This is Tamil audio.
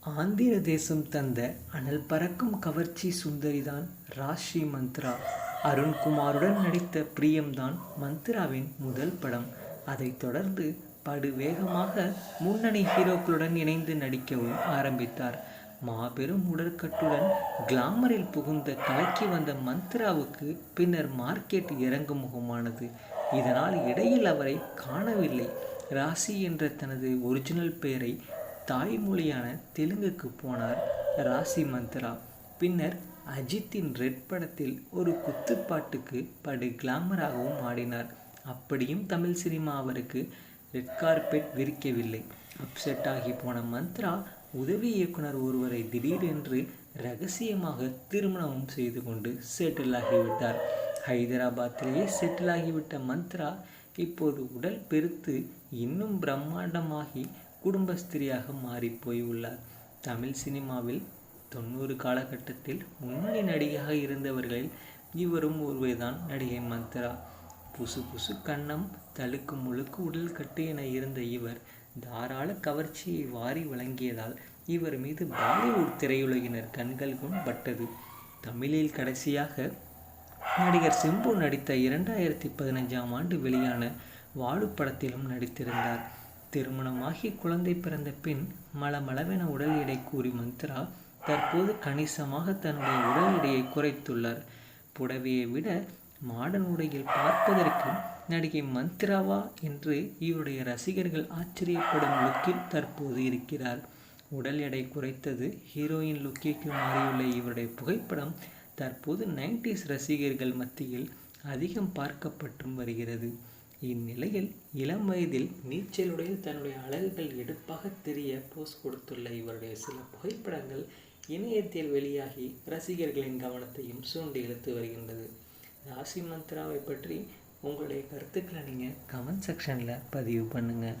ஆந்திர தேசம் தந்த அனல் பறக்கும் கவர்ச்சி சுந்தரிதான் ராஷி மந்த்ரா. அருண்குமாருடன் நடித்த பிரியம்தான் மந்த்ராவின் முதல் படம். அதைத் தொடர்ந்து படுவேகமாக முன்னணி ஹீரோக்களுடன் இணைந்து நடிக்கவும் ஆரம்பித்தார். மாபெரும் உடற்கட்டுடன் கிளாமரில் புகுந்த கலக்கி வந்த மந்த்ராவுக்கு பின்னர் மார்க்கெட் இறங்கும் முகமானது இதனால் இடையில் அவரை காணவில்லை. ராசி என்ற தனது ஒரிஜினல் பெயரை தாய்மொழியான தெலுங்குக்கு போனார் ராசி மந்த்ரா. பின்னர் அஜித்தின் ரெட் படத்தில் ஒரு குத்துப்பாட்டுக்கு படு கிளாமராகவும் ஆடினார். அப்படியும் தமிழ் சினிமா அவருக்கு ரெட் கார்பெட் விரிக்கவில்லை. அப்செட் ஆகி போன மந்த்ரா உதவி இயக்குனர் ஒருவரை திடீரென்று ரகசியமாக திருமணமும் செய்து கொண்டு செட்டில் ஆகிவிட்டார். ஹைதராபாத்திலேயே செட்டில் ஆகிவிட்ட மந்த்ரா இப்போது உடல் பெருத்து இன்னும் பிரம்மாண்டமாகி குடும்பஸ்திரியாக மாறிப்போய் உள்ளார். தமிழ் சினிமாவில் தொண்ணூறு காலகட்டத்தில் முன்னணி நடிகையாக இருந்தவர்களில் இவரும் ஒருவர்தான் நடிகை மந்த்ரா. புசு புசு கண்ணம் தழுக்கு முழுக்கு உடல் கட்டு என இருந்த இவர் தாராள கவர்ச்சியை வாரி வழங்கியதால் இவர் மீது பாலிவுட் திரையுலகினர் கண்களுக்கும் பட்டது தமிழில் கடைசியாக நடிகர் சிம்பு நடித்த இரண்டாயிரத்தி பதினஞ்சாம் ஆண்டு வெளியான வாடு படத்திலும் நடித்திருந்தார். திருமணமாகி குழந்தை பிறந்த பின் மளமளவென உடல் எடை கூறி மந்த்ரா தற்போது கணிசமாக தன்னுடைய உடல் எடையை குறைத்துள்ளார். புடவையை விட மாடர்ன் உடையில் பார்ப்பதற்கு நடிகை மந்த்ராவா என்று இவருடைய ரசிகர்கள் ஆச்சரியப்படும் லுக்கில் தற்போது இருக்கிறார். உடல் எடை குறைத்தது ஹீரோயின் லுக்கிற்கு மாறியுள்ள இவருடைய புகைப்படம் தற்போது நைன்டிஸ் ரசிகர்கள் மத்தியில் அதிகம் பார்க்கப்பட்டும் வருகிறது. இந்நிலையில் இளம் வயதில் நீச்சலுடையில் தன்னுடைய அழகுகள் எடுப்பாக தெரிய போஸ் கொடுத்துள்ள இவருடைய சில புகைப்படங்கள் இணையத்தில் வெளியாகி ரசிகர்களின் கவனத்தையும் சூண்டி இழுத்து வருகின்றது. ராசி மந்த்ராவை பற்றி உங்களுடைய கருத்துக்களை நீங்கள் கமெண்ட் செக்ஷனில் பதிவு பண்ணுங்கள்